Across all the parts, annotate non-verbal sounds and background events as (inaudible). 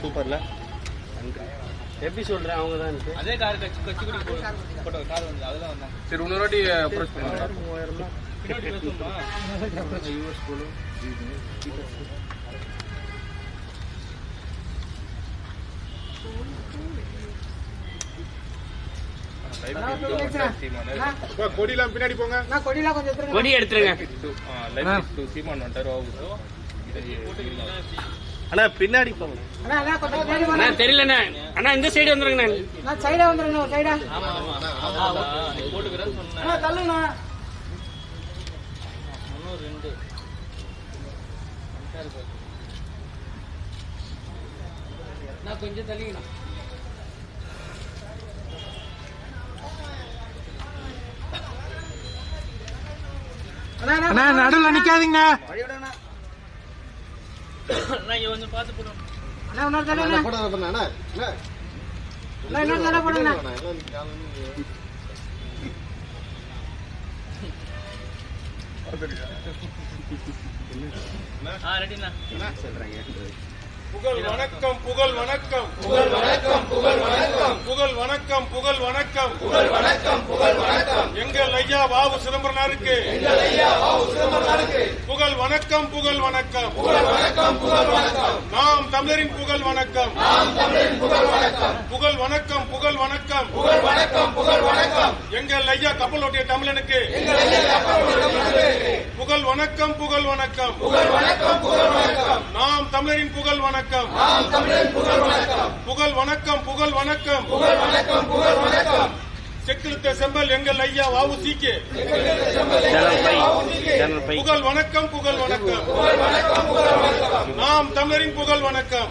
சூப்பர்ல எப்படி சொல்றேன் அவங்க தான் அதே கார் கட்சி கட்சி கூட போட்டோ கார் வந்து அதெல்லாம் வந்தாங்க சரி இன்னொரு வாட்டி அப்ரோச் பேசுவோமா? (laughs) கொடிலாம் பின்னாடி போங்க கொடி எடுத்துருங்க சீமான் வந்துட்டாரு அண்ணா பின்னாடி போங்க அண்ணா தெரியலண்ணே அண்ணா இந்த சைடு வந்துருங்கண்ணே சைடா ஆமா சைடா அண்ணா இன்னும் ரெண்டு நான் கொஞ்சம் தள்ளிக்கணும். அண்ணா நடுவில் நிக்காதீங்க நான் புகழ் வணக்கம் புகழ் வணக்கம் புகழ் வணக்கம் புகழ் வணக்கம் புகழ் வணக்கம் புகழ் வணக்கம் புகழ் வணக்கம் புகழ் வணக்கம் எங்கள் ஐயா வாவு சிதம்பரனாருக்கு எங்கள் ஐயா வாவு சிதம்பரனாருக்கு புகழ் வணக்கம் புகழ் வணக்கம் புகழ் வணக்கம் புகழ் வணக்கம் நாம் தமிழரின் புகழ் வணக்கம் நாம் தமிழரின் புகழ் வணக்கம் புகழ் வணக்கம் புகழ் வணக்கம் புகழ் வணக்கம் புகழ் வணக்கம் எங்கள் ஐயா கப்பல் ஓட்டிய தமிழனுக்கு எங்கள் ஐயா கப்பல் ஓட்டிய புகழ் வணக்கம் புகழ் வணக்கம் புகழ் வணக்கம் புகழ் வணக்கம் நாம் தமிழரின் புகழ் வணக்கம் வணக்கம். புகழ் வணக்கம். புகழ் வணக்கம் புகழ் வணக்கம். புகழ் வணக்கம் செக்கிழுத்த செம்பல் எங்கள் ஐயா வாவு சீக்கு புகழ் வணக்கம் புகழ் வணக்கம். நாம் தமிழரின் புகழ் வணக்கம்.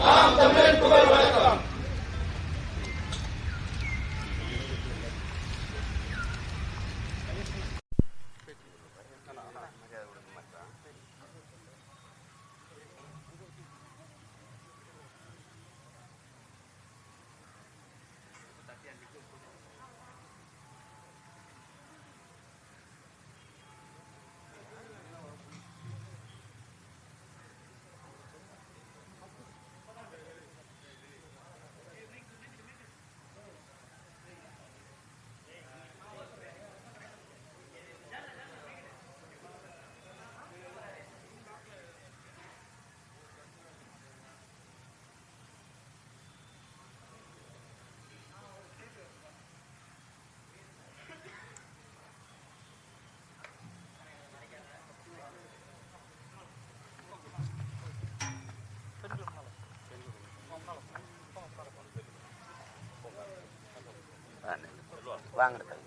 வாங்கின கல்வி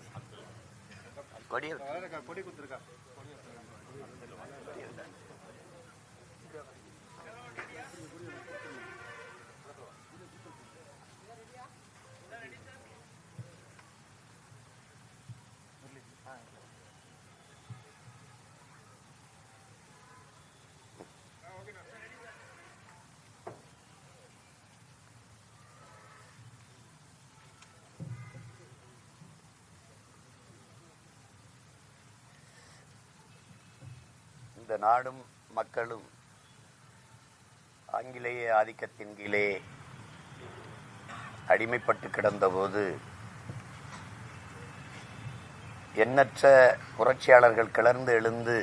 கொடி கொடி கொடுத்துருக்கா? இந்த நாடும் மக்களும் ஆங்கிலேய ஆதிக்கத்தின் கீழே அடிமைப்பட்டு கிடந்தபோது எண்ணற்ற புரட்சியாளர்கள் கிளர்ந்து எழுந்து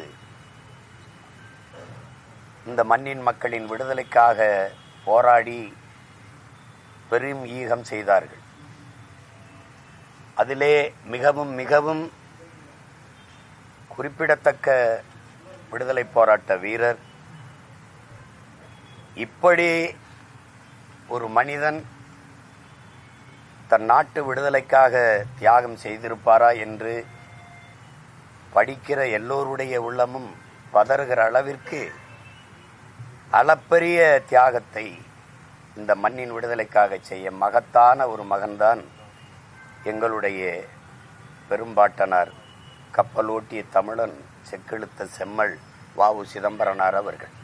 இந்த மண்ணின் மக்களின் விடுதலைக்காக போராடி பெரும் ஈகம் செய்தார்கள். அதிலே மிகவும் மிகவும் குறிப்பிடத்தக்க விடுதலை போராட்ட வீரர். இப்படி ஒரு மனிதன் தன் நாட்டு விடுதலைக்காக தியாகம் செய்திருப்பாரா என்று படிக்கிற எல்லோருடைய உள்ளமும் பதறுகிற அளவிற்கு அளப்பரிய தியாகத்தை இந்த மண்ணின் விடுதலைக்காக செய்ய மகத்தான ஒரு மகன்தான் எங்களுடைய பெரும்பாட்டனார் கப்பலோட்டிய தமிழன் செக்கெழுத்த செம்மல் வாவு சிதம்பரனார் அவர்கள்.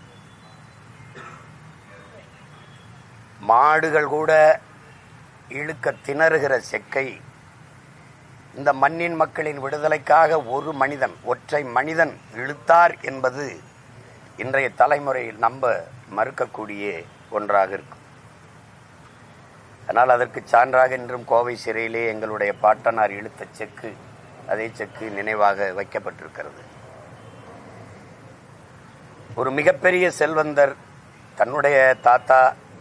மாடுகள் கூட இழுக்க திணறுகிற செக்கை இந்த மண்ணின் மக்களின் விடுதலைக்காக ஒரு மனிதன் ஒற்றை மனிதன் இழுத்தார் என்பது இன்றைய தலைமுறையில் நம்ப மறுக்கக்கூடிய ஒன்றாக இருக்கும். ஆனால் அதற்கு சான்றாக இன்றும் கோவை சிறையிலே எங்களுடைய பாட்டனார் இழுத்த செக்கு அதே செக்கு நினைவாக வைக்கப்பட்டிருக்கிறது. ஒரு மிகப்பெரிய செல்வந்தர் தன்னுடைய தாத்தா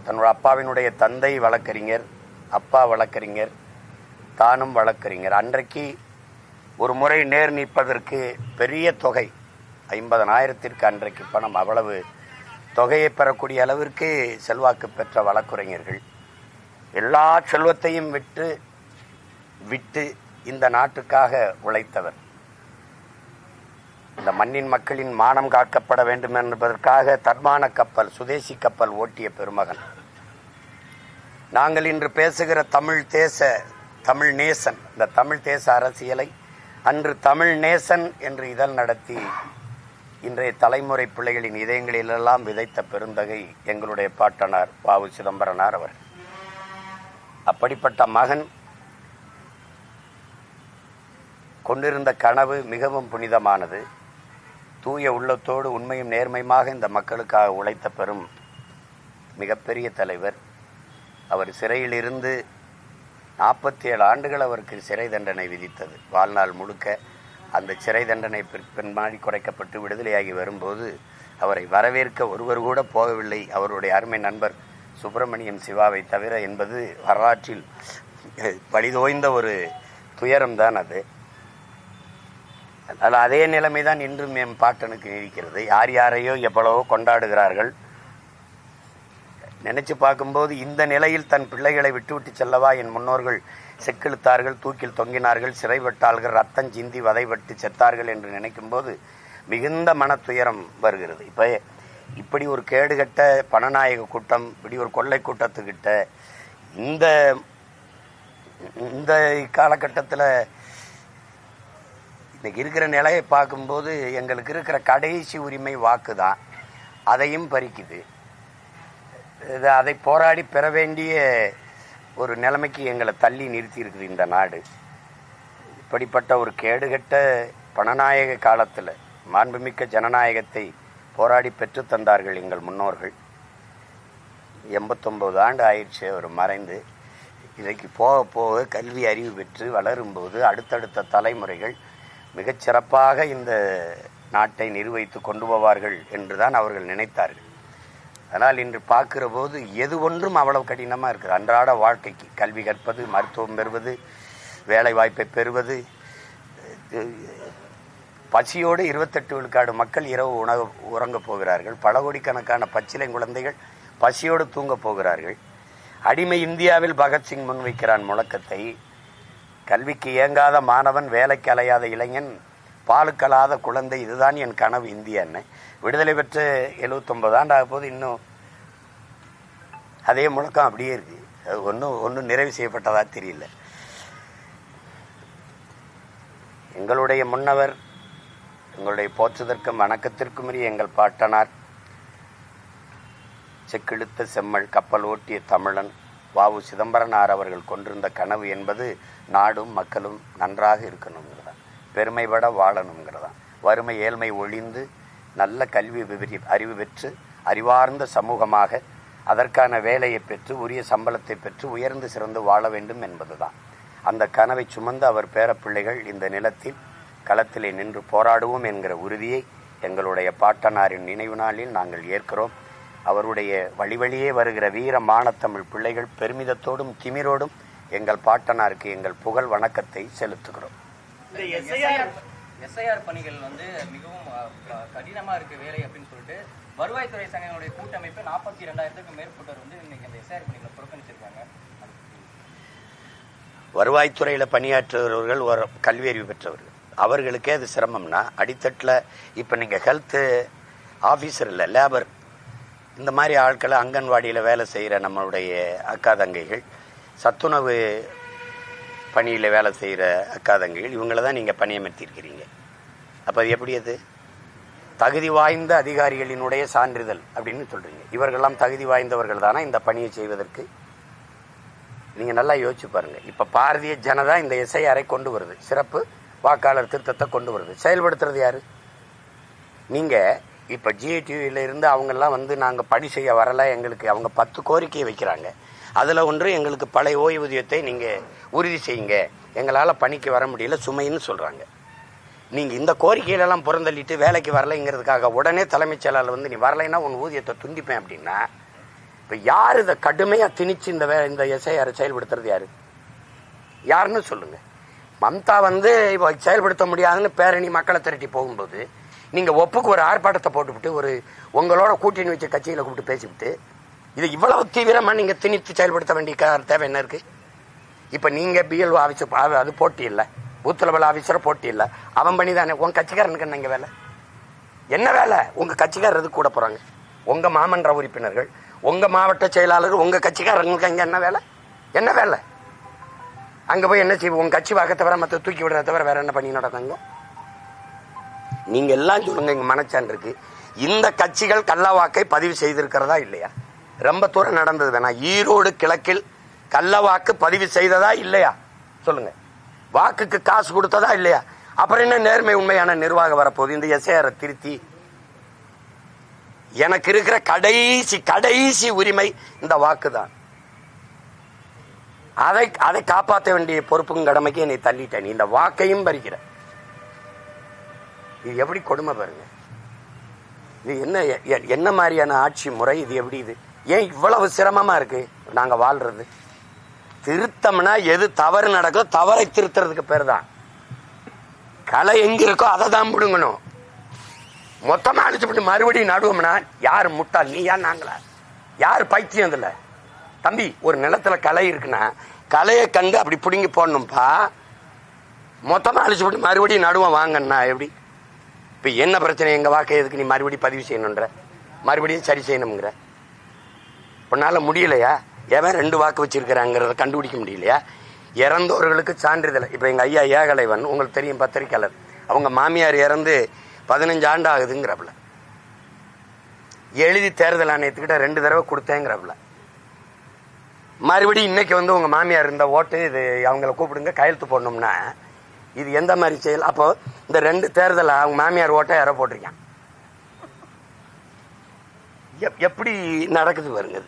தன்னுடைய அப்பாவினுடைய தந்தை வழக்கறிஞர் அப்பா வழக்கறிஞர் தானும் வழக்கறிஞர். அன்றைக்கு ஒரு முறை நேர் நிற்பதற்கு பெரிய தொகை ஐம்பதனாயிரத்திற்கு அன்றைக்கு பணம். அவ்வளவு தொகையை பெறக்கூடிய அளவிற்கு செல்வாக்கு பெற்ற வழக்குரைஞர்கள் எல்லா செல்வத்தையும் விட்டு விட்டு இந்த நாட்டுக்காக உழைத்தவர். இந்த மண்ணின் மக்களின் மானம் காக்கப்பட வேண்டும் என்பதற்காக தர்மான கப்பல் சுதேசி கப்பல் ஓட்டிய பெருமகன். நாங்கள் இன்று பேசுகிற தமிழ் தேச தமிழ் நேசன் இந்த தமிழ் தேச அரசியலை அன்று தமிழ் நேசன் என்று இதழ் நடத்தி இன்றைய தலைமுறை பிள்ளைகளின் இதயங்களிலெல்லாம் விதைத்த பெருந்தகை எங்களுடைய பாட்டனார் பாவு சிதம்பரனார் அவர். அப்படிப்பட்ட மகன் கொண்டிருந்த கனவு மிகவும் புனிதமானது. தூய உள்ளத்தோடு உண்மையும் நேர்மையுமாக இந்த மக்களுக்காக உழைத்த பெரும் மிகப்பெரிய தலைவர். அவர் சிறையில் இருந்து நாற்பத்தி ஏழு ஆண்டுகள் அவருக்கு சிறை தண்டனை விதித்தது. வாழ்நாள் முழுக்க அந்த சிறை தண்டனை பின்மாடி குறைக்கப்பட்டு விடுதலையாகி வரும்போது அவரை வரவேற்க ஒருவர் கூட போகவில்லை. அவருடைய அருமை நண்பர் சுப்பிரமணியம் சிவாவை தவிர என்பது வரலாற்றில் பழிதோய்ந்த ஒரு துயரம்தான் அது. அதனால் அதே நிலைமை தான் இன்றும் என் பாட்டனுக்கு இருக்கிறது. யார் யாரையோ எவ்வளவோ கொண்டாடுகிறார்கள். நினைச்சு பார்க்கும்போது இந்த நிலையில் தன் பிள்ளைகளை விட்டுவிட்டு செல்லவா? என் முன்னோர்கள் செக்கிழுத்தார்கள் தூக்கில் தொங்கினார்கள் சிறைப்பட்டார்கள் ரத்தம் சிந்தி வதைபட்டு செத்தார்கள் என்று நினைக்கும்போது மிகுந்த மன துயரம் வருகிறது. இப்போ இப்படி ஒரு கேடுகட்ட பணநாயக கூட்டம் இப்படி ஒரு கொள்ளை கூட்டத்துக்கிட்ட இந்த இந்த காலகட்டத்தில் இன்னைக்கு இருக்கிற நிலையை பார்க்கும்போது எங்களுக்கு இருக்கிற கடைசி உரிமை வாக்கு தான் அதையும் பறிக்குது. இது அதை போராடி பெற வேண்டிய ஒரு நிலைமைக்கு எங்களை தள்ளி நிறுத்தி இருக்குது இந்த நாடு. இப்படிப்பட்ட ஒரு கேடுகட்ட பணநாயக காலத்தில் மாண்புமிக்க ஜனநாயகத்தை போராடி பெற்றுத் தந்தார்கள் எங்கள் முன்னோர்கள். எண்பத்தொம்பது ஆண்டு ஆயிடுச்சு அவர் மறைந்து. இன்றைக்கு போக போக கல்வி அறிவு பெற்று வளரும்போது அடுத்தடுத்த தலைமுறைகள் மிகச் சிறப்பாக இந்த நாட்டை நிர்வகித்து கொண்டு போவார்கள் என்றுதான் அவர்கள் நினைத்தார்கள். ஆனால் இன்று பார்க்கிற போது எது ஒன்றும் அவ்வளவு கடினமாக இருக்குது. அன்றாட வாழ்க்கைக்கு கல்வி கற்பது மருத்துவம் பெறுவது வேலை வாய்ப்பை பெறுவது பசியோடு இருபத்தெட்டு விழுக்காடு மக்கள் இரவு உணவு உறங்கப் போகிறார்கள். பல கோடிக்கணக்கான பச்சிலை குழந்தைகள் பசியோடு தூங்கப் போகிறார்கள். அடிமை இந்தியாவில் பகத்சிங் முன்வைக்கிறான் முழக்கத்தை கல்விக்கு இயங்காத மாணவன் வேலைக்கு அலையாத இளைஞன் பாலுக்கலாத குழந்தை இதுதான் என் கனவு இந்தியான்னு விடுதலை பெற்று எழுபத்தொன்பது ஆண்டு ஆக போது இன்னும் அதே முழக்கம் அப்படியே இருக்கு. அது ஒன்றும் ஒன்றும் நிறைவு செய்யப்பட்டதாக தெரியல. எங்களுடைய முன்னவர் எங்களுடைய போற்றுதற்கும் வணக்கத்திற்கும் உரிய எங்கள் பாட்டனார் செக்கிழுத்த செம்மல் கப்பல் ஓட்டிய தமிழன் வாவு சிதம்பரனார் அவர்கள் கொண்டிருந்த கனவு என்பது நாடும் மக்களும் நன்றாக இருக்கணுங்கிறதான் பெருமைபட வாழணுங்கிறதான் வறுமை ஏழ்மை ஒழிந்து நல்ல கல்வி விவரி அறிவு பெற்று அறிவார்ந்த சமூகமாக அதற்கான வேலையை பெற்று உரிய சம்பளத்தை பெற்று உயர்ந்து சிறந்து வாழ வேண்டும் என்பதுதான். அந்த கனவை சுமந்து அவர் பேரப்பிள்ளைகள் இந்த நிலத்தில் களத்திலே நின்று போராடுவோம் என்கிற உறுதியை எங்களுடைய பாட்டனாரின் நினைவு நாளில் நாங்கள் ஏற்கிறோம். அவருடைய வழி வழியே வருகிற வீர மானத்தமிழ் பிள்ளைகள் பெருமிதத்தோடும் திமிரோடும் எங்கள் பாட்டனாருக்கு எங்கள் புகழ் வணக்கத்தை செலுத்துகிறோம். எஸ்ஐஆர் பணிகள் வந்து மிகவும் அஹ், க- கடினமா இருக்கு வேலை அப்படின்னு சொல்லிட்டு வருவாய்த்துறை சங்கங்களுடைய கூட்டமைப்பு நாற்பத்தி ரெண்டாயிரத்துக்கும் மேற்பட்டோர் வந்து இன்னைக்கு இந்த எஸ்ஐஆர் பணிகளை புறக்கணிச்சிருக்காங்க. வருவாய்த்துறையில் பணியாற்றுபவர்கள் ஒரு கல்வி அறிவு பெற்றவர்கள். அவர்களுக்கே அது சிரமம்னா அடித்தட்டில் இப்போ நீங்கள் ஹெல்த்து ஆஃபீஸர் இல்லை லேபர் இந்த மாதிரி ஆட்களை அங்கன்வாடியில் வேலை செய்கிற நம்மளுடைய அக்கா தங்கைகள் சத்துணவு பணியில் வேலை செய்கிற அக்கா தங்கைகள் இவங்கள தான் நீங்கள் பணியமர்த்தியிருக்கிறீங்க. அப்போ அது எப்படி அது? தகுதி வாய்ந்த அதிகாரிகளினுடைய சான்றிதழ் அப்படின்னு சொல்கிறீங்க இவர்களெல்லாம் தகுதி வாய்ந்தவர்கள் தானே இந்த பணியை செய்வதற்கு? நீங்கள் நல்லா யோசிச்சு பாருங்கள் இப்போ பாரதிய ஜனதா இந்த எஸ்ஐஆரை கொண்டு வருது. சிறப்பு வாக்காளர் திருத்தத்தை கொண்டு வருது. செயல்படுத்துறது யார்? நீங்கள் இப்போ ஜிஐடிவில இருந்து அவங்கெல்லாம் வந்து நாங்கள் பணி செய்ய வரல எங்களுக்கு அவங்க பத்து கோரிக்கையை வைக்கிறாங்க. அதில் ஒன்று எங்களுக்கு பழைய ஓய்வூதியத்தை நீங்கள் உறுதி செய்யுங்க. எங்களால் பணிக்கு வர முடியல சுமைன்னு சொல்கிறாங்க நீங்கள் இந்த கோரிக்கையிலெல்லாம் புறந்தள்ளிட்டு வேலைக்கு வரலைங்கிறதுக்காக உடனே தலைமைச் செயலாளர் வந்து நீ வரலைன்னா உன் ஊதியத்தை துண்டிப்பேன் அப்படின்னா இப்போ யார் இதை கடுமையாக திணிச்சு இந்த வே இந்த எஸ்ஐஆர் செயல்படுத்துறது யார்? யாருன்னு சொல்லுங்கள் மம்தா வந்து இப்போ செயல்படுத்த முடியாதுன்னு பேரணி மக்களை திரட்டி போகும்போது நீங்க ஒப்புக்கு ஒரு ஆர்ப்பாட்டத்தை போட்டுவிட்டு ஒரு உங்களோட கூட்டணி வச்ச கட்சியில கூப்பிட்டு பேசிவிட்டு இது இவ்வளவு தீவிரமா நீங்க திணித்து செயல்படுத்த வேண்டிய தேவை என்ன இருக்கு? இப்ப நீங்க பிஎல்ஓ ஆஃபீஸர் அது- போட்டி இல்லை. பூத் லெவல் ஆஃபீஸர் போட்டி இல்லை. அவன் பண்ணி தானே உங்க கட்சிக்காரனுக்கு என்னங்க வேலை? என்ன வேலை? உங்க கட்சிக்காரர் எதுக்கு கூட போறாங்க? உங்க மாமன்ற உறுப்பினர்கள் உங்க மாவட்ட செயலாளர் உங்க கட்சிக்காரங்களுக்கு அங்க என்ன வேலை? என்ன வேலை? அங்க போய் என்ன செய்வோம் உங்க கட்சி வாக்க தவிர மத்த தூக்கி விடுறத தவிர வேற என்ன பண்ணி நடந்தாங்க நீங்க எல்லாம் சொல்லுங்க இங்க மனச்சான் இருக்கு. இந்த கட்சிகள் கள்ள வாக்கை பதிவு செய்திருக்கிறதா இல்லையா? ரொம்ப தூரம் நடந்தது வேணா. ஈரோடு கிழக்கில் கள்ள வாக்கு பதிவு செய்ததா இல்லையா? சொல்லுங்க. வாக்குக்கு காசு கொடுத்ததா இல்லையா? அப்புறம் என்ன நேர்மை உண்மையான நிர்வாகம் வரப்போகுது? இந்த எஸ்ஏஆர் திருத்தி எனக்கு இருக்கிற கடைசி கடைசி உரிமை இந்த வாக்கு தான் அதை அதை காப்பாற்ற வேண்டிய பொறுப்பும் கடமைக்கு என்னை தள்ளிட்டேன் நீ. இந்த வாக்கையும் பறிக்கிற. இது எப்படி கொடுமை பாருங்க. இது என்ன எ- என்ன மாதிரியான ஆட்சி முறை இது எப்படி இது? ஏன் இவ்வளவு சிரமமா இருக்கு? நாங்க வாழ்றது. திருத்தம்னா எது தவறு நடக்கோ தவறை திருத்துறதுக்கு பேர் தான் களை எங்க இருக்கோ அதை தான் பிடுங்கணும் மொத்தமா அழிச்சுட்டு மறுபடியும் நடுவோம்னா யார் முட்டாள் நீயா நாங்களா? யார் பைத்தியம் இதுல? தம்பி ஒரு நிலத்துல களை இருக்குன்னா கலையை கண்டு அப்படி பிடுங்கி போடணும்ப்பா மொத்தமா அழிச்சுட்டு மறுபடியும் நடுவோம் வாங்கண்ணா எப்படி? இப்ப என்ன பிரச்சனை? எங்க வாக்கை எதுக்கு நீ மறுபடியும் பதிவு செய்யணுன்ற? மறுபடியும் சரி செய்யணுங்கிற உன்னால முடியலையா? எவன் ரெண்டு வாக்கு வச்சிருக்கிறாங்கிறத கண்டுபிடிக்க முடியலையா? இறந்தவர்களுக்கு சான்றிதழ். இப்ப எங்க ஐயா ஏகலைவன் உங்களுக்கு தெரியும் பத்திரிக்கையாளர் அவங்க மாமியார் இறந்து பதினஞ்சு ஆண்டு ஆகுதுங்கிறப்பல எழுதி தேர்தல் ஆணையத்துக்கிட்ட ரெண்டு தடவை கொடுத்தேங்கிறப்பல மறுபடியும் இன்னைக்கு வந்து உங்க மாமியார் இருந்த ஓட்டு இது அவங்கள கூப்பிடுங்க கையெழுத்து போடணும்னா இது எந்த மாதிரி செயல்? அப்போ இந்த ரெண்டு தேர்தலில் அவங்க மாமியார் ஓட்டை யாரோ போட்டிருக்கான் எப்- எப்படி நடக்குது பாருங்க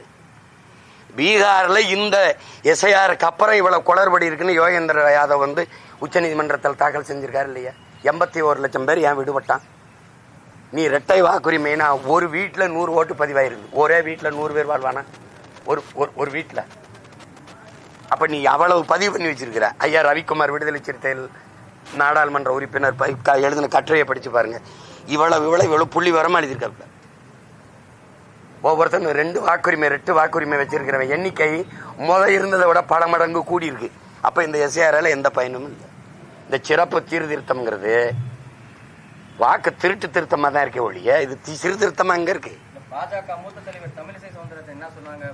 பீகார்ல இந்த எஸ்ஐஆருக்கு அப்புறம் இவ்வளவு குளறுபடி இருக்குன்னு யோகேந்திர யாதவ் வந்து உச்சநீதிமன்றத்தில் தாக்கல் செஞ்சிருக்காரு இல்லையா? எண்பத்தி ஒரு லட்சம் பேர் ஏன் விடுபட்டான்? நீ ரெட்டை வாக்குரிமைனா ஒரு வீட்டில் நூறு ஓட்டு பதிவாயிருக்கு. ஒரே வீட்டில் நூறு பேர் வாழ்வானா? ஒரு ஒரு- ஒரு வீட்டுல அப்ப நீ அவ்வளவு பதிவு பண்ணி வச்சிருக்கிற. ஐயா ரவிக்குமார் விடுதலை சிறுத்தைகள் நாடாளுமன்ற உறுப்பினர் எழுதின கட்டுரையை படிச்சு பாருங்க. இவ்வளவு இவ்வளவு இவ்வளவு புள்ளி வரமா எழுதியிருக்காப்ல ஒவ்வொருத்தரும் ரெண்டு வாக்குரிமை ரெட்டு வாக்குரிமை வச்சிருக்கிறவன். எண்ணிக்கை முத இருந்ததை விட பல மடங்கு கூடி இருக்கு அப்ப இந்த எஸ்ஏஆர்ல எந்த பயனும் இல்லை. இந்த சிறப்பு சீர்திருத்தம்ங்கிறது வாக்கு திருட்டு திருத்தமா தான் இருக்கே ஒழிய இது தி- சீர்திருத்தமா இருக்கு. பாஜக மூத்த தலைவர் தமிழிசை சவுந்தரராஜன் என்ன சொன்னாங்க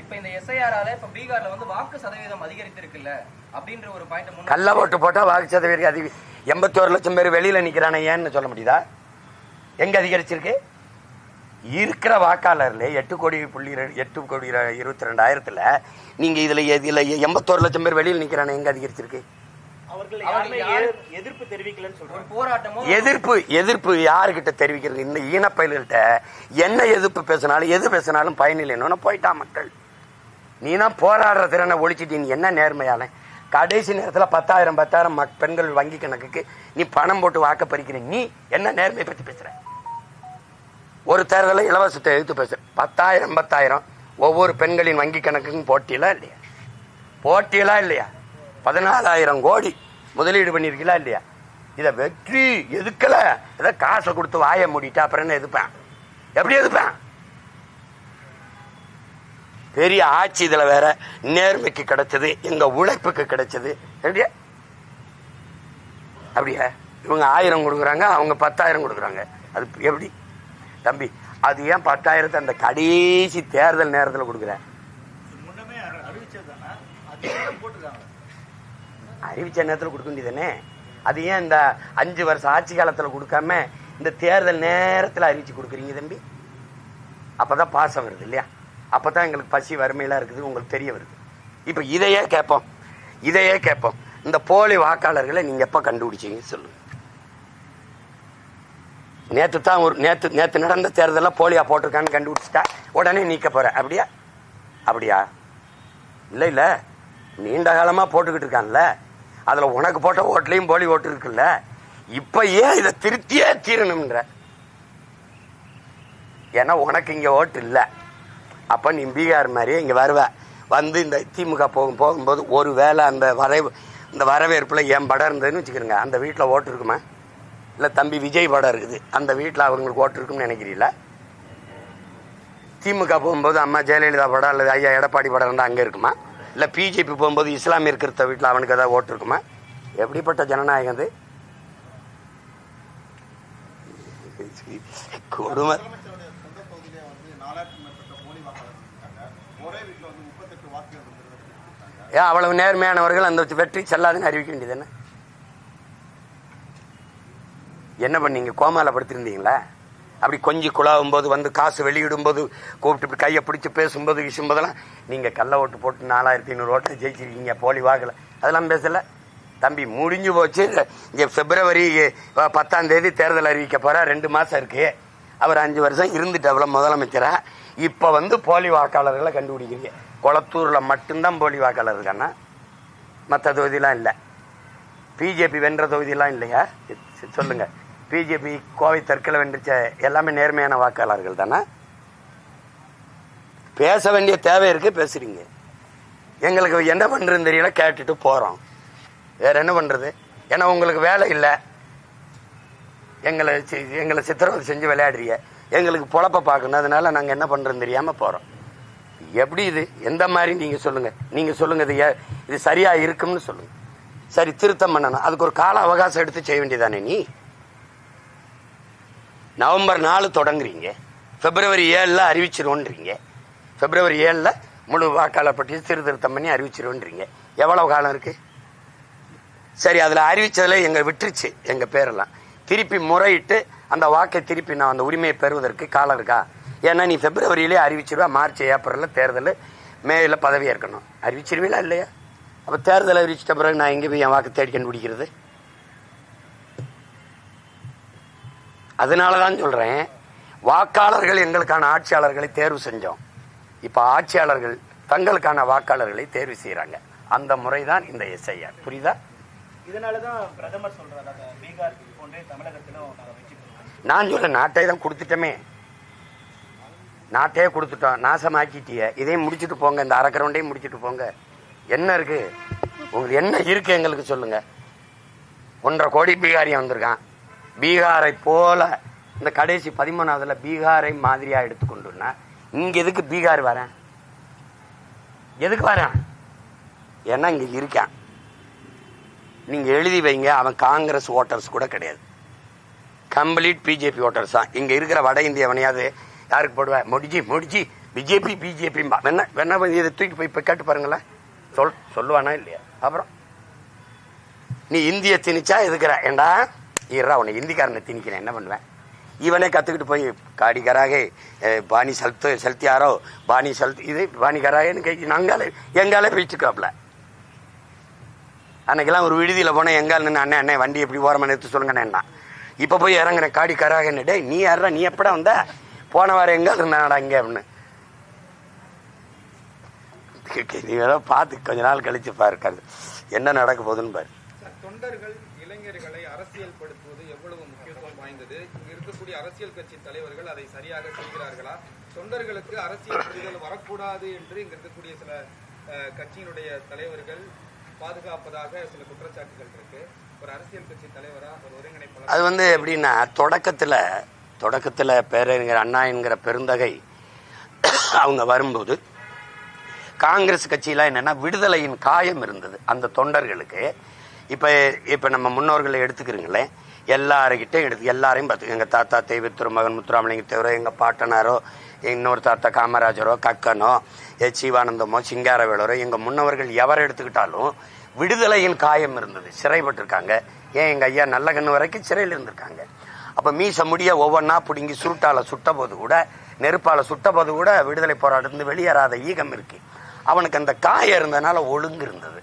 இப்ப இந்த எஸ்ஐஆரால இப்ப பீகார்ல வந்து வாக்கு சதவீதம் அதிகரித்திருக்குல்ல அப்படின்ற ஒரு பாயிண்ட் கள்ள ஓட்டு போட்டா வாக்கு சதவீதம் அதிக எண்பத்தி ஒரு லட்சம் பேர் வெளியில நிக்கிறானே ஏன்னு சொல்ல முடியுதா? எங்க அதிகரிச்சிருக்கு? இருக்கிற வாக்காளர்ல எட்டு கோடி புள்ளி எட்டு கோடி இருபத்தி ரெண்டாயிரத்துல நீங்க இதுல இதுல எண்பத்தோரு லட்சம் பேர் வெளியில் நிக்கிறானே எங்க அதிகரிச்சிருக்கு? எதிர்ப்பு தெரிவிக்கலன்னு சொல்றாங்க. ஒரு போராட்டமோ? எதிர்ப்பு எதிர்ப்பு யாருக்கிட்ட தெரிவிக்கிறது? இந்த ஈனப்பயில்கள்ட்ட என்ன எதிர்ப்பு பேசினாலும் எது பேசினாலும் பயனில்லைன்னு போயிட்டான் மக்கள். நீனா போராடுற திறனை ஒழிச்சிட்டு நீ என்ன நேர்மையான? கடைசி நேரத்துல பத்தாயிரம் பத்தாயிரம் மக்- பெண்கள் வங்கி கணக்குக்கு நீ பணம் போட்டு வாக்க பறிக்கிற. நீ என்ன நேர்மை பத்தி பேசுற? ஒரு தேர்தலில் இலவசத்தை எழுத்து பேசுற பத்தாயிரம் பத்தாயிரம் ஒவ்வொரு பெண்களின் வங்கி கணக்குக்கும் போட்டியலா இல்லையா? போட்டியலா இல்லையா? பதினாலாயிரம் கோடி. முதலீடு பண்ணிருக்கீங்களா இல்லையா? இத வெற்றி எதுக்கல? இதை காசை கொடுத்து வாய மூடிட்டு அப்புறம் என்ன எதுப்பேன் எப்படி எதுப்பேன் பெரிய ஆட்சி இதுல வேற நேர்மைக்கு கிடைச்சது எங்க உழைப்புக்கு கிடைச்சது. எப்படியா அப்படியா. இவங்க ஆயிரம் கொடுக்குறாங்க அவங்க பத்தாயிரம் கொடுக்குறாங்க. அது எப்படி? தம்பி அது ஏன் பத்தாயிரத்தை அந்த கடைசி தேர்தல் நேரத்தில் கொடுக்குறேன் அறிவிச்ச நேரத்தில் கொடுக்க வேண்டியதானே அது ஏன் இந்த அஞ்சு வருஷம் ஆட்சி காலத்தில் கொடுக்காம இந்த தேர்தல் நேரத்தில் அறிவிச்சு கொடுக்குறீங்க தம்பி? அப்போ தான் பாசம் வருது இல்லையா? அப்போ தான் எங்களுக்கு பசி வறுமையெல்லாம் இருக்குது உங்களுக்கு தெரிய வருது. இப்போ இதையே கேட்போம். இதையே கேட்போம். இந்த போலி வாக்காளர்களை நீங்கள் எப்போ கண்டுபிடிச்சீங்க சொல்லுங்க. நேற்று தான் ஒரு நேற்று நேற்று நடந்த தேர்தலில் போலியாக போட்டிருக்கான்னு கண்டுபிடிச்சிட்டா உடனே நீக்க போகிற அப்படியா? அப்படியா? இல்லை இல்லை. நீண்ட காலமாக போட்டுக்கிட்டு இருக்கான்ல. அதுல உனக்கு போட்ட ஓட்டுலயும் போலி ஓட்டு இருக்குல்ல? இப்ப ஏன் இதை திருத்தியே தீரணும்ன்ற? ஏன்னா உனக்கு இங்க ஓட்டு இல்ல. அப்ப நீ பீகார் மாதிரியே இங்க வருவ. வந்து இந்த திமுக போகும் போகும்போது ஒரு வேளை அந்த வரை இந்த வரவேற்புல என் படம் இருந்ததுன்னு வச்சுக்கிறோங்க. அந்த வீட்டுல ஓட்டு இருக்குமா? இல்ல தம்பி விஜய் படம் இருக்குது. அந்த வீட்டுல அவங்களுக்கு ஓட்டு இருக்கும்னு நினைக்கிறீங்களா? திமுக போகும்போது அம்மா ஜெயலலிதா படம் அல்லது ஐயா எடப்பாடி படம் இருந்தால் அங்கே இருக்குமா? இல்லை பிஜேபி போகும்போது இஸ்லாமிய இருக்கிற வீட்டில் அவனுக்கு ஏதாவது ஓட்டு இருக்குமா? எப்படிப்பட்ட ஜனநாயகம் அது கொடுமை. ஏன் அவ்வளவு நேர்மையானவர்கள் அந்த வெற்றி செல்லாதுன்னு அறிவிக்க வேண்டியது என்ன? என்ன பண்ணீங்க? கோமால படுத்திருந்தீங்களா? அப்படி கொஞ்சி குழாவும் போது வந்து காசு வெளியிடும் போது கூப்பிட்டு கையை பிடிச்சி பேசும்போது வீசும்போதெல்லாம் நீங்கள் கள்ள ஓட்டு போட்டு நாலாயிரத்தி ஐநூறு ஓட்டு ஜெயிச்சிருக்கீங்க போலி வாக்கில் அதெல்லாம் பேசலை. தம்பி முடிஞ்சு போச்சு. இங்கே பிப்ரவரி பத்தாம் தேதி தேர்தல் அறிவிக்க போகிறார் ரெண்டு மாதம் இருக்கு. அவர் அஞ்சு வருஷம் இருந்துட்டு முதலமைச்சராக இப்போ வந்து போலி வாக்காளர்களை கண்டுபிடிக்கிறீங்க. குளத்தூரில் மட்டும்தான் போலி வாக்காளர் இருக்கானா மற்ற தொகுதியெலாம் இல்லை. பிஜேபி வென்ற தொகுதியெலாம் இல்லையா? சொல்லுங்கள் பிஜேபி கோவை தெற்கில் வென்றுச்ச எல்லாமே நேர்மையான வாக்காளர்கள் தானே? பேச வேண்டிய தேவை இருக்கு பேசுறீங்க. எங்களுக்கு என்ன பண்ணுறதுன்னு தெரியல கேட்டுட்டு போகிறோம் வேற என்ன பண்ணுறது ஏன்னா உங்களுக்கு வேலை இல்லை. எங்களை சி- எங்களை சித்திரவதை செஞ்சு விளையாடுறீங்க. எங்களுக்கு பொழப்ப பார்க்கணும். அதனால நாங்கள் என்ன பண்ணுறதுன்னு தெரியாமல் போகிறோம் எப்படி இது? எந்த மாதிரி நீங்கள் சொல்லுங்கள் நீங்கள் சொல்லுங்கள் இது ஏ- இது சரியாக இருக்கும்னு சொல்லுங்கள் சரி திருத்தம் பண்ணணும். அதுக்கு ஒரு கால அவகாசம் எடுத்து செய்ய வேண்டியதானே நீ? நவம்பர் நாலு தொடங்குறீங்க. பிப்ரவரி ஏழில் அறிவிச்சிருவோன்றீங்க. பிப்ரவரி ஏழில் முழு வாக்காளர் பட்டியல் சீர்திருத்தம் பண்ணி அறிவிச்சிருவோன்றீங்க. எவ்வளவு காலம் இருக்குது சரி அதில் அறிவித்ததில் எங்கள் விட்டுருச்சு எங்கள் பேரெல்லாம். திருப்பி முறையிட்டு அந்த வாக்கை திருப்பி நான் அந்த உரிமையை பெறுவதற்கு காலம் இருக்கா? ஏன்னா நீ பிப்ரவரியிலே அறிவிச்சிருவா மார்ச் ஏப்ரலில் தேர்தல் மேல பதவி ஏற்கணும் அறிவிச்சிருவீங்களா இல்லையா? அப்போ தேர்தல் அறிவிச்சிட்ட பிறகு நான் எங்கே போய் என் வாக்கு தேடி கண்டுபிடிக்கிறது? அதனாலதான் சொல்றேன் வாக்காளர்கள் எங்களுக்கான ஆட்சியாளர்களை தேர்வு செஞ்சோம். இப்ப ஆட்சியாளர்கள் தங்களுக்கான வாக்காளர்களை தேர்வு செய்யறாங்க. அந்த முறைதான் இந்த எஸ்ஐஆர். புரியுதா? இதனாலதான் பிரதமர் சொல்றாங்க பீகார் போன்றே தமிழகத்திலும் நான் சொல்ல நாட்டை தான் கொடுத்துட்டோமே. நாட்டையே கொடுத்துட்டோம். நாசமாக்கிட்டிய. இதையும் முடிச்சிட்டு போங்க. இந்த அரக்கரவுண்டையும் முடிச்சிட்டு போங்க. என்ன இருக்கு? உங்களுக்கு என்ன இருக்கு எங்களுக்கு சொல்லுங்க. ஒன்றரை கோடி பீகாரியம் வந்திருக்கான். பீகாரை போல இந்த கடைசி பதிமூணாவதுல பீகாரை மாதிரியா எடுத்துக்கொண்டுனா இங்க எதுக்கு பீகார் வரேன்? எதுக்கு வரேன்? ஏன்னா இங்க இருக்கேன். நீங்க எழுதி வைங்க அவன் காங்கிரஸ் ஓட்டர்ஸ் கூட கிடையாது. கம்ப்ளீட் பிஜேபி ஓட்டர்ஸ் தான். இங்க இருக்கிற வட இந்தியவனையாவது யாருக்கு போடுவேன் முடிஜி முடிஜி பிஜேபி பிஜேபி. வேணா வேணா இதை தூக்கி போய் போய் கேட்டு பாருங்களேன். சொல் சொல்லுவானா இல்லையா? அப்புறம். நீ இந்திய திணிச்சா எதுக்குற? ஏண்டா? ஈரா உன்னை இந்திக்காரனை திணிக்கிறேன். என்ன பண்ணுவேன்? இவனே கத்துக்கிட்டு போய் காடி பாணி செலுத்து செலுத்தியாரோ பாணி செலுத்து இது பாணி கராகேன்னு கை நாங்காலே எங்காலே போயிட்டுருக்காப்ல அன்னைக்கெல்லாம் ஒரு விடுதியில போனேன் எங்கால் நின்று அண்ணன் அண்ணன் வண்டி எப்படி ஓரமா நிறுத்து சொல்லுங்கண்ணா இப்ப போய் இறங்குறேன் காடி கராகன்னு டேய் நீ யாரா நீ எப்படா வந்த? போன வாரம் எங்கால் இருந்தாடா இங்க அப்படின்னு. நீ பார்த்து கொஞ்ச நாள் கழிச்சு பாருக்காது என்ன நடக்க போகுதுன்னு பாரு. தொண்டர்கள் இளைஞர்களை அரசியல் முக்கியத்துவம் இங்கு இருக்கக்கூடிய அரசியல் கட்சி தலைவர்கள் அதை சரியாக செய்கிறார்களா? தொண்டர்களுக்கு அரசியல் புரிதல் வரக்கூடாது என்று இங்கு இருக்கக்கூடிய சில கட்சியினுடைய தலைவர்கள் பாதுகாப்பதாக சில குற்றச்சாட்டுகள் இருக்கு. ஒரு அரசியல் கட்சி தலைவரா ஒரு ஒருங்கிணைப்பாளர்? அது வந்து எப்படின்னா தொடக்கத்துல தொடக்கத்துல பேரறிஞர் அண்ணா என்கிற பெருந்தகை அவங்க வரும்போது காங்கிரஸ் கட்சியெலாம் என்னன்னா விடுதலையின் காயம் இருந்தது. அந்த தொண்டர்களுக்கு. இப்போ இப்போ நம்ம முன்னோர்களை எடுத்துக்கிறீங்களே எல்லாருக்கிட்டே எடுத்து எல்லாரையும் பார்த்து. எங்கள் தாத்தா தெய்வ திருமகன் முத்துராமலிங்க தேவரோ எங்கள் பாட்டனாரோ இன்னொரு தாத்தா காமராஜரோ கக்கனோ எச் சிவானந்தமோ சிங்காரவேலரோ எங்கள் முன்னவர்கள் எவரை எடுத்துக்கிட்டாலும் விடுதலையின் காயம் இருந்தது. சிறைப்பட்டிருக்காங்க. ஏன் எங்கள் ஐயா நல்ல கண்ணு வரைக்கும் சிறையில் இருந்திருக்காங்க. அப்போ மீச முடிய ஒவ்வொன்றா பிடுங்கி சுருட்டால் சுட்ட போது கூட நெருப்பால் சுட்ட போது கூட விடுதலை போராட்டத்துலேருந்து வெளியேறாத ஈகம் இருக்கு. அவனுக்கு அந்த காயம் இருந்தனால ஒழுங்கு இருந்தது.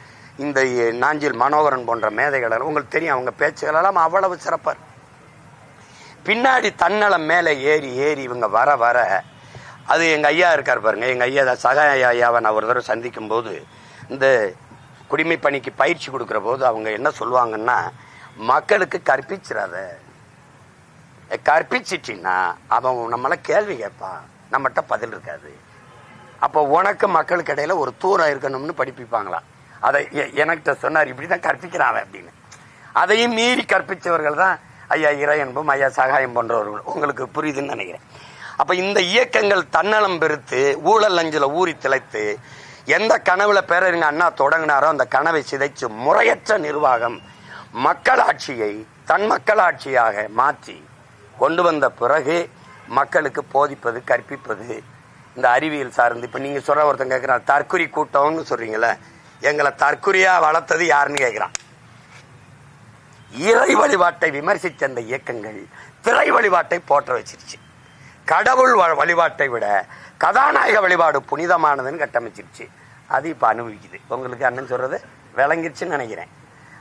இந்த நாஞ்சில் மனோகரன் போன்ற மேதைகள் உங்களுக்கு தெரியும் அவங்க பேச்சுகள் எல்லாம் அவ்வளவு சிறப்பார் பின்னாடி தன்னலம் மேலே ஏறி ஏறி இவங்க வர வர அது எங்கள் ஐயா இருக்கார் பாருங்க எங்கள் ஐயா தான் சகாய ஐயாவை நான் ஒரு தடவை சந்திக்கும் போது இந்த குடிமை பணிக்கு பயிற்சி கொடுக்குற போது அவங்க என்ன சொல்லுவாங்கன்னா மக்களுக்கு கற்பிச்சிடாத. கற்பிச்சிட்டின்னா அவன் நம்மளை கேள்வி கேட்பான் நம்மகிட்ட பதில் இருக்காது. அப்போ உனக்கு மக்களுக்கு இடையில ஒரு தூரம் இருக்கணும்னு படிப்பிப்பாங்களாம். அதை எ- எனக்கிட்ட சொன்னார் இப்படிதான் கற்பிக்கிறான் கற்பிக்கிறாவே அப்படின்னு. அதையும் மீறி கற்பித்தவர்கள் தான் ஐயா இறையன்பும் ஐயா சகாயம் போன்றவர்கள். உங்களுக்கு புரியுதுன்னு நினைக்கிறேன். அப்ப இந்த இயக்கங்கள் தன்னலம் பெருத்து ஊழல் அஞ்சில் ஊறி திளைத்து எந்த கனவுல பேரறிஞர் அண்ணா தொடங்கினாரோ அந்த கனவை சிதைச்சு முறையற்ற நிர்வாகம் மக்களாட்சியை தன் மக்களாட்சியாக மாற்றி கொண்டு வந்த பிறகு மக்களுக்கு போதிப்பது கற்பிப்பது இந்த அறிவியல் சார்ந்து. இப்ப நீங்க சொல்ற ஒருத்தன் கேட்குறான் தற்குறி கூட்டம்னு சொல்றீங்களே எங்களை தற்குறியா வளர்த்தது யாருன்னு கேட்கிறான். இறை வழிபாட்டை விமர்சித்த அந்த இயக்கங்கள் திரை வழிபாட்டை போற்ற வச்சிருச்சு. கடவுள் வழிபாட்டை விட கதாநாயக வழிபாடு புனிதமானதுன்னு கட்டமைச்சிருச்சு. அது இப்போ அனுபவிக்குது. உங்களுக்கு அண்ணன் சொல்றது விளங்கிருச்சுன்னு நினைக்கிறேன்.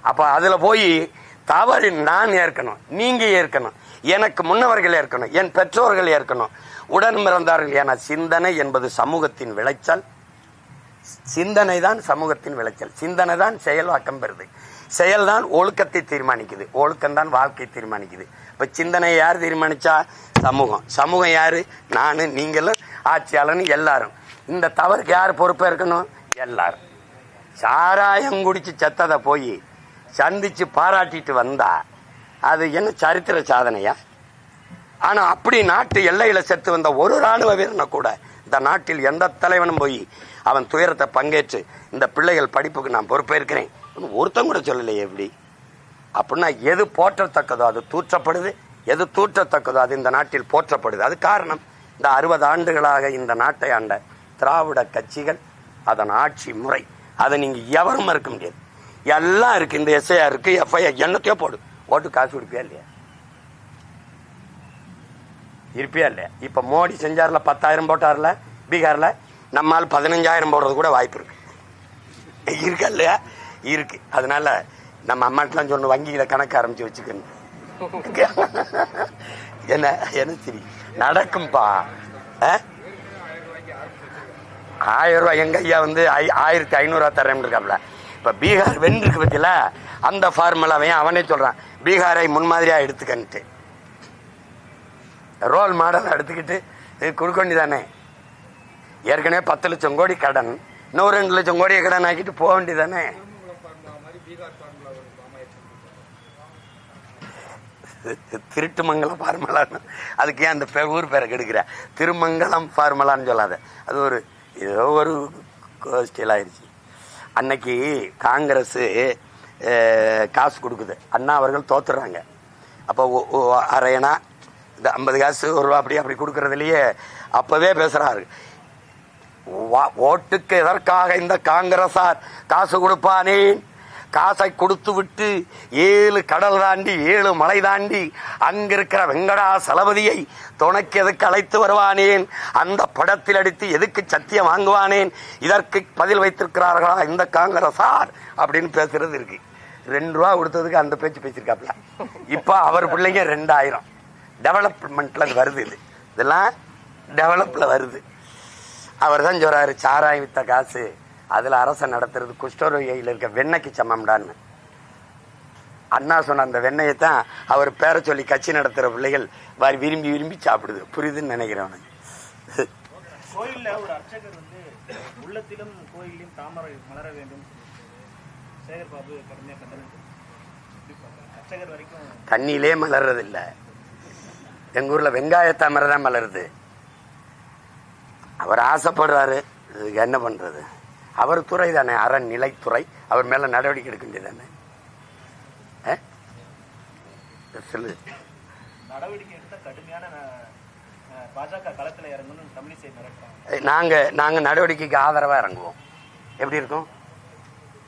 அப்போ அதில் போய் தவறு நான் ஏற்கணும் நீங்க ஏற்கணும் எனக்கு முன்னவர்கள் ஏற்கணும் என் பெற்றோர்கள் ஏற்கணும் உடன் பிறந்தார்கள் என சிந்தனை என்பது சமூகத்தின் விளைச்சல். சிந்தனை தான் சமூகத்தின் விளைச்சல். சிந்தனை தான் செயலாக்கம் பெறுது. செயல்தான் ஒழுக்கத்தை தீர்மானிக்குது. ஒழுக்கம் தான் வாழ்க்கை தீர்மானிக்குது. இப்போ சிந்தனை யார் தீர்மானிச்சா? சமூகம். சமூகம் யாரு? நானு நீங்களும் ஆட்சியாளர்னு எல்லாரும். இந்த தவறுக்கு யார் பொறுப்பாக இருக்கணும் எல்லாரும். சாராயம் குடிச்சு செத்ததை போய் சந்திச்சு பாராட்டிட்டு வந்தா அது என்ன சரித்திர சாதனையா? ஆனா அப்படி நாட்டு எல்லையில செத்து வந்த ஒரு ராணுவ வீரனை கூட இந்த நாட்டில் எந்த தலைவனும் போய் அவன் துயரத்தை பங்கேற்று இந்த பிள்ளைகள் படிப்புக்கு நான் பொறுப்பேற்கிறேன். ஒருத்தம் கூட சொல்லலையே எப்படி அப்படின்னா எது போற்றத்தக்கதோ அது தூற்றப்படுது எது தூற்றத்தக்கதோ அது இந்த நாட்டில் போற்றப்படுது. அது காரணம். இந்த அறுபது ஆண்டுகளாக இந்த நாட்டை ஆண்ட திராவிட கட்சிகள் அதன் ஆட்சி முறை. அதை நீங்கள் எவரும் மறுக்க முடியாது. எல்லாம் இருக்கு இந்த எஸ்ஐஆர் இருக்கு எஃப்ஐஆர் என்னத்தையோ போடு. ஓட்டு காசு கொடுப்பியா இல்லையா? இருப்பியா இல்லையா? இப்ப மோடி செஞ்சார்ல பத்தாயிரம் போட்டார்ல பீகார்ல நம்மால் பதினஞ்சாயிரம் போடுறது கூட வாய்ப்பு இருக்கு. இருக்கா இல்லையா? இருக்கு. அதனால நம்ம அம்மாட்டெல்லாம் சொன்ன வங்கியில கணக்கு ஆரம்பிச்சு வச்சுக்கணும் என்ன? என்ன சரி நடக்கும்பா. ஆயிரம் ரூபாய் எங்க ஐயா வந்து ஐ- ஆயிரத்தி ஐநூறுவா தரேன் இருக்காப்ல. இப்ப பீகார் வென்றிருக்கு பத்தியில அந்த ஃபார்முலாவையும் அவனே சொல்றான். பீகாரை முன்மாதிரியா எடுத்துக்கன்ட்டு. ரோல் மாடல் எடுத்துக்கிட்டு இது கொடுக்க வேண்டியதானே ஏற்கனவே பத்து லட்சம் கோடி கடன். இன்னும் ரெண்டு லட்சம் கோடியை கடன் ஆக்கிட்டு போக வேண்டியதானே திருட்டுமங்கலம் ஃபார்முலான்னு அதுக்கு ஏன் அந்த ஊர் பேரை கெடுக்கிற? திருமங்கலம் ஃபார்முலான்னு சொல்லாத. அது ஒரு ஏதோ ஒரு கோஷ்டியில் ஆயிடுச்சு அன்னைக்கு காங்கிரஸ் காசு கொடுக்குது. அண்ணா அவர்கள் தோத்துறாங்க. அப்போ அரையனா இந்த ஐம்பது காசு ஒரு ரூபா அப்படி அப்படி கொடுக்குறதுலையே அப்போவே பேசுகிறாரு ஓட்டுக்கு எதற்காக இந்த காங்கிரசார் காசு கொடுப்பானேன் காசை கொடுத்து விட்டு ஏழு கடல் தாண்டி ஏழு மலை தாண்டி அங்கிருக்கிற வெங்கடா சலபதியை துணைக்கு எதுக்கு அழைத்து வருவானேன்? அந்த படத்தில் அடித்து எதுக்கு சத்தியம் வாங்குவானேன்? இதற்கு பதில் வைத்திருக்கிறார்களா இந்த காங்கிரசார் அப்படின்னு பேசுறது இருக்கு. ரெண்டு ரூபா கொடுத்ததுக்கு அந்த பேச்சு பேசியிருக்காப்ல. இப்போ அவர் பிள்ளைங்க ரெண்டாயிரம். டெவலப்மெண்ட்ல வருது இது. இதெல்லாம் டெவலப்ல வருது. அவர் தான் சொல்றாரு சாராயம் வித்த காசு. அதுல அரசன் நடத்துறது குஷ்டரோகியில் இருக்க வெண்ணெய்க்கு சமம்டான்னு. அண்ணா சொன்ன அந்த வெண்ணெயை தான் அவர் பேரை சொல்லி கட்சி நடத்துற பிள்ளைகள் வாரி விரும்பி விரும்பி சாப்பிடுது. புரியுதுன்னு நினைக்கிறேன் அவனுக்கு. கோயில்ல ஒரு அர்ச்சகர் வந்து உள்ளத்திலும் கோயிலையும் தாமரை மலர வேண்டும். சேகர் பாபு கடுமையா கண்டனம் அர்ச்சகர் வரைக்கும் தண்ணியிலே மலர்றது இல்ல எங்க ஊர்ல வெங்காய தாமரை தான் மலருது. அவர் ஆசைப்படுறாரு. என்ன பண்றது? அவர் துறை தானே அறநிலைத்துறை அவர் மேல நடவடிக்கை எடுக்க வேண்டியதானே ஆ? சொல்லு. நாங்க நாங்க நடவடிக்கைக்கு ஆதரவா இறங்குவோம். எப்படி இருக்கும்?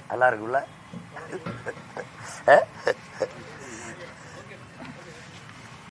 நல்லா இருக்கும்ல? ஆ?